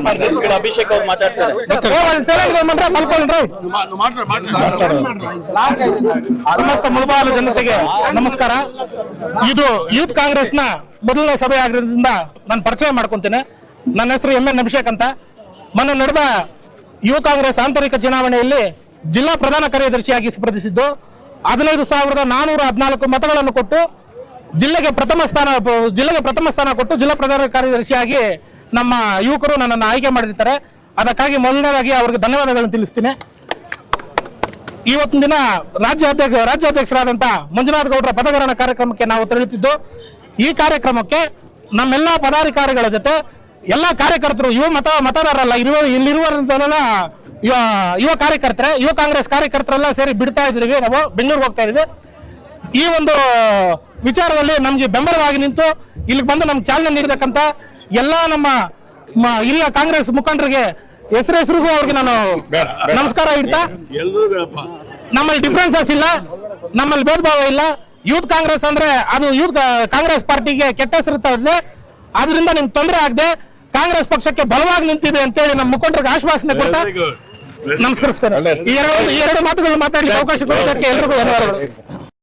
ಅಭಿಷೇಕ್ ಅವ್ರು ಮಾತಾಡ್ತಾರೆ. ಸಮಸ್ತ ಮುಳಬಾಲು ಜನತೆಗೆ ನಮಸ್ಕಾರ. ಇದು ಯೂತ್ ಕಾಂಗ್ರೆಸ್ನ ಮೊದಲನೇ ಸಭೆ ಆಗಿರೋದ್ರಿಂದ ನಾನು ಪರಿಚಯ ಮಾಡ್ಕೊಂತೇನೆ. ನನ್ನ ಹೆಸರು ಎಂ. ಎನ್. ಅಭಿಷೇಕ್ ಅಂತ. ಮೊನ್ನೆ ನಡೆದ ಯುವ ಕಾಂಗ್ರೆಸ್ ಆಂತರಿಕ ಚುನಾವಣೆಯಲ್ಲಿ ಜಿಲ್ಲಾ ಪ್ರಧಾನ ಕಾರ್ಯದರ್ಶಿಯಾಗಿ ಸ್ಪರ್ಧಿಸಿದ್ದು ಹದಿನೈದು ಸಾವಿರದ ನಾನೂರ ಹದಿನಾಲ್ಕು ಮತಗಳನ್ನು ಕೊಟ್ಟು ಜಿಲ್ಲೆಗೆ ಪ್ರಥಮ ಸ್ಥಾನ ಜಿಲ್ಲೆಗೆ ಪ್ರಥಮ ಸ್ಥಾನ ಕೊಟ್ಟು ಜಿಲ್ಲಾ ಪ್ರಧಾನ ಕಾರ್ಯದರ್ಶಿಯಾಗಿ ನಮ್ಮ ಯುವಕರು ನನ್ನನ್ನು ಆಯ್ಕೆ ಮಾಡಿರ್ತಾರೆ. ಅದಕ್ಕಾಗಿ ಮೊದಲನೇದಾಗಿ ಅವ್ರಿಗೆ ಧನ್ಯವಾದಗಳನ್ನು ತಿಳಿಸ್ತೀನಿ. ಇವತ್ತಿನ ದಿನ ರಾಜ್ಯಾಧ್ಯಕ್ಷ, ರಾಜ್ಯಾಧ್ಯಕ್ಷರಾದಂಥ ಮಂಜುನಾಥ್ ಗೌಡರ ಪದಗ್ರಹಣ ಕಾರ್ಯಕ್ರಮಕ್ಕೆ ನಾವು ತೆರಳುತ್ತಿದ್ದು, ಈ ಕಾರ್ಯಕ್ರಮಕ್ಕೆ ನಮ್ಮೆಲ್ಲ ಪದಾಧಿಕಾರಿಗಳ ಜೊತೆ ಎಲ್ಲ ಕಾರ್ಯಕರ್ತರು, ಯುವ ಮತ, ಮತದಾರರಲ್ಲ ಇರುವ, ಇಲ್ಲಿರುವವರೆಲ್ಲ ಯುವ ಯುವ ಕಾರ್ಯಕರ್ತರೆ, ಯುವ ಕಾಂಗ್ರೆಸ್ ಕಾರ್ಯಕರ್ತರೆಲ್ಲ ಸೇರಿ ಬಿಡ್ತಾ ಇದ್ದೀವಿ. ನಾವು ಬೆಂಗಳೂರಿಗೆ ಹೋಗ್ತಾ ಇದ್ದೀವಿ. ಈ ಒಂದು ವಿಚಾರದಲ್ಲಿ ನಮಗೆ ಬೆಂಬಲವಾಗಿ ನಿಂತು ಇಲ್ಲಿಗೆ ಬಂದು ನಮ್ಗೆ ಚಾಲನೆ ನೀಡತಕ್ಕಂಥ ಎಲ್ಲ ನಮ್ಮ ಮ- ಹಿರಿಯ ಕಾಂಗ್ರೆಸ್ ಮುಖಂಡರಿಗೆ ಹೆಸರು ಹೆಸರಿಗೂ ಅವ್ರಿಗೆ ನಾನು ನಮಸ್ಕಾರ ಇಡ್ತಾ ನಮ್ಮಲ್ಲಿ ಡಿಫ್ರೆನ್ಸಸ್ ಇಲ್ಲ ನಮ್ಮಲ್ಲಿ ಭೇದ ಭಾವ ಇಲ್ಲ. ಯೂತ್ ಕಾಂಗ್ರೆಸ್ ಅಂದ್ರೆ ಅದು ಯೂತ್ ಕಾಂಗ್ರೆಸ್ ಪಾರ್ಟಿಗೆ ಕೆಟ್ಟ ಹೆಸರು ತರದೆ ಅದರಿಂದ ನಿಮ್ಗೆ ತೊಂದರೆ ಆಗದೆ ಕಾಂಗ್ರೆಸ್ ಪಕ್ಷಕ್ಕೆ ಬಲವಾಗಿ ನಿಂತಿದೆ ಅಂತೇಳಿ ನಮ್ಮ ಮುಖಂಡರಿಗೆ ಆಶ್ವಾಸನೆ ಕೊಡ್ತಾ ನಮಸ್ಕರಿಸ್ತೇನೆ. ಈ ಎರಡು ಎರಡು ಮಾತುಗಳು ಮಾತಾಡಲಿಕ್ಕೆ ಅವಕಾಶ ಕೊಡೋದಕ್ಕೆ ಎಲ್ರಿಗೂ ಧನ್ಯವಾದಗಳು.